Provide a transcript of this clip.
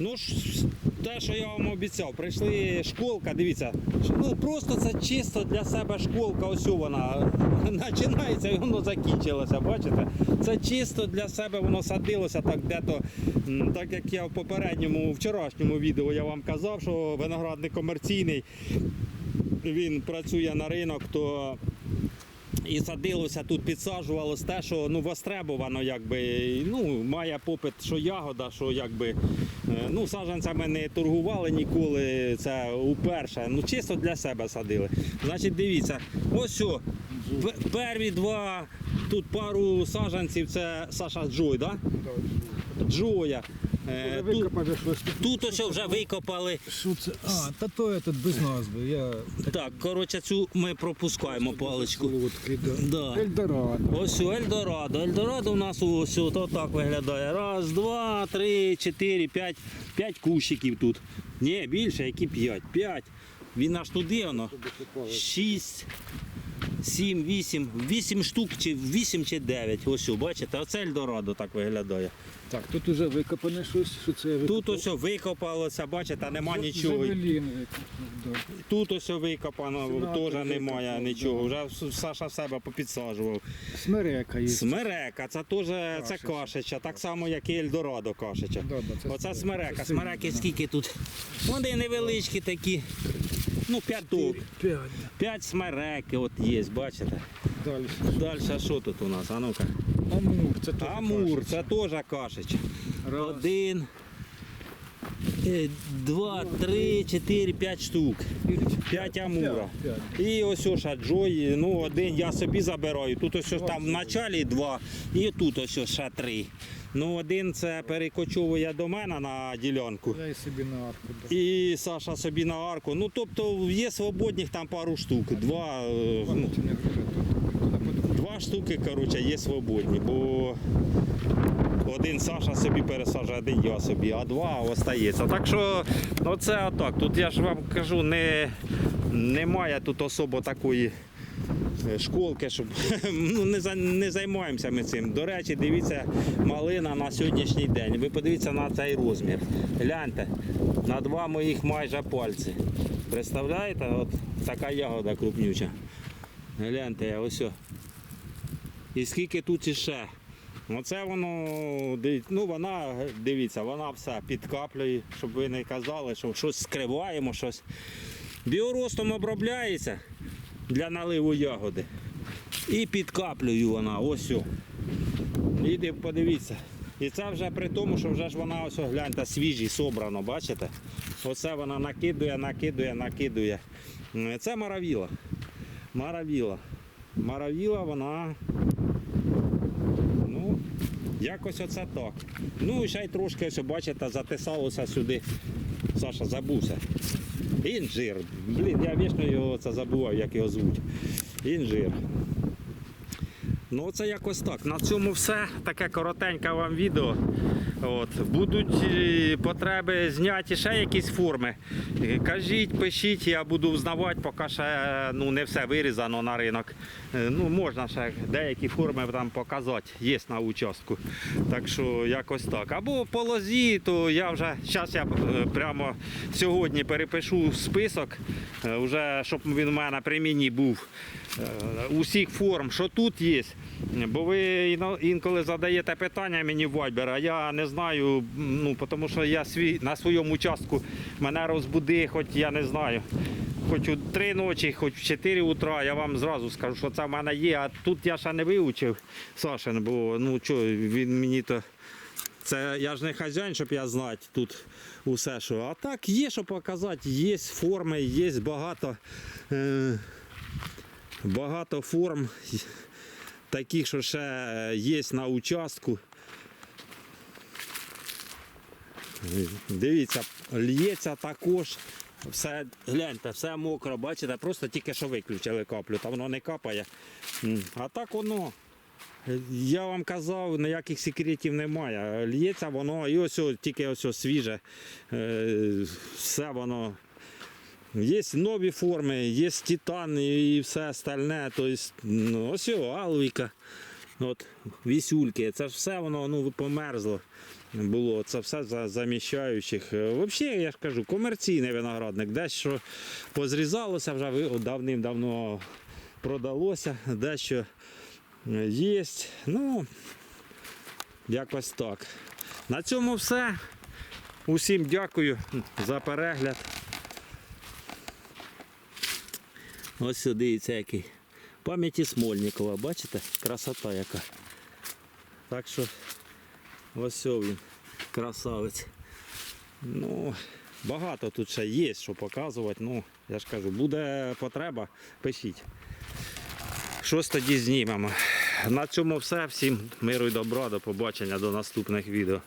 Ну ж те, що я вам обіцяв, прийшли школка, дивіться, ну просто це чисто для себе школка, ось вона. Починається і воно закінчилося, бачите? Це чисто для себе воно садилося так де-то, так як я в попередньому вчорашньому відео я вам казав, що виноград не комерційний, він працює на ринок, то і садилося тут, підсаджувалось те, що ну востребовано, якби. Ну має попит, що ягода, що якби ну саджанцями не торгували ніколи. Це уперше. Ну чисто для себе садили. Значить, дивіться, ось о, п- перві два. Тут пару саджанців, це Саша Джой, да? Джоя. Е, тут, тут ось вже викопали. Що це? А, та то я тут без назви. Я Так, коротше, цю ми пропускаємо паличку. солодкий, да. Да. Ельдорадо. Ось у Ельдорадо. Ельдорадо у нас ось от так виглядає. Раз, два, три, чотири, п'ять. П'ять кущиків тут. Ні, більше, які п'ять. П'ять. Він аж туди воно. Шість, сім, вісім. Вісім штук, чи вісім чи дев'ять. Ось, о, бачите, оце Ельдорадо так виглядає. Так, тут уже викопане щось, що це я Тут ось викопалося, бачите, нема нічого. Тут ось викопано, теж немає нічого. Вже Саша себе попідсаджував. Смерека є. Смерека, це теж це кашича, так само, як і Ельдорадо кашича. Да, да, це Оце смерека. Смереки скільки тут? Вони невеличкі такі. Ну, п'яток. П'ять. П'ять смереки от є, бачите. Далі. Далі що тут у нас? А ну-ка. Амур, це теж Амур, кашич. це теж кашич. Раз. Один. Е, Два, три, чотири, п'ять штук. П'ять амура. І ось ось Джой, ну один я собі забираю. Тут ось ось там в началі два, і тут ось ось ще три. Ну один це перекочовує до мене на ділянку. Я і собі на арку. Да. І Саша собі на арку. Ну тобто є свободних там пару штук. Два, е, ну, два штуки коротше, є свободні, бо один Саша собі пересаджує, один я собі, а два остається. Так що ну, це отак. Тут я ж вам кажу, не, немає тут особо такої. е, Школки, щоб ну, не, не займаємося ми цим. До речі, дивіться, малина на сьогоднішній день. Ви подивіться на цей розмір. Гляньте, на два моїх майже пальці. Представляєте, от така ягода крупнюча. Гляньте, ось. І скільки тут іще. Оце воно, ну вона, дивіться, вона все підкаплює, щоб ви не казали, що щось скриваємо, щось. Біоростом обробляється для наливу ягоди. І підкаплюю вона, ось. о. Подивіться. І це вже при тому, що вже ж вона ось гляньте, свіжі, собрано, бачите? Оце вона накидує, накидує, накидує. Це маравіла. Маравіла. Маравіла, вона. Якось оце так. Ну і ще й трошки, ось, бачите, затисалося сюди. Саша забувся. Інжир. Блін, я вічно його це забував, як його звуть. Інжир. Ну, це якось так. На цьому все. Таке коротеньке вам відео. От. Будуть е, потреби зняті ще якісь форми. Е, Кажіть, пишіть, я буду взнавати, поки ще е, ну, не все вирізано на ринок. Ну, можна ще деякі форми там показати, є на участку. Так що якось так. Або по лозі, то я вже зараз я прямо сьогодні перепишу список, вже, щоб він у мене при мені був усіх форм, що тут є. Бо ви інколи задаєте питання мені в Viber, а я не знаю, ну, тому що я свій, на своєму участку мене розбуди, хоч я не знаю. Хоч у три ночі, хоч в 4 утра, я вам зразу скажу, що це в мене є. А тут я ще не вивчив Сашин, бо ну що, він мені то. Це я ж не хазяїн, щоб я знати тут усе, що. А так є що показати, є форми, є багато, е, багато форм, таких, що ще є на участку. Дивіться, лється також. Все, гляньте, все мокро, бачите, просто тільки що виключили каплю, та воно не капає. А так воно. Я вам казав, ніяких секретів немає. Лється воно, і ось тільки ось свіже. Е, Все воно. Є нові форми, є титан і все остальне. Тобто, ось алвіка, от, вісюльки. Це ж все воно ну, померзло. Було. Це все за заміщаючих. Е, Взагалі, я ж кажу, комерційний виноградник. Дещо позрізалося вже давним-давно продалося, дещо є. Ну, якось так. На цьому все. Усім дякую за перегляд. Ось сюди дивіться який. Пам'яті Смольникова, бачите? Красота яка. Так що ось він, красавець. Ну, багато тут ще є, що показувати. Ну, я ж кажу, буде потреба, пишіть. Щось тоді знімемо. На цьому все. Всім миру і добра, до побачення, до наступних відео.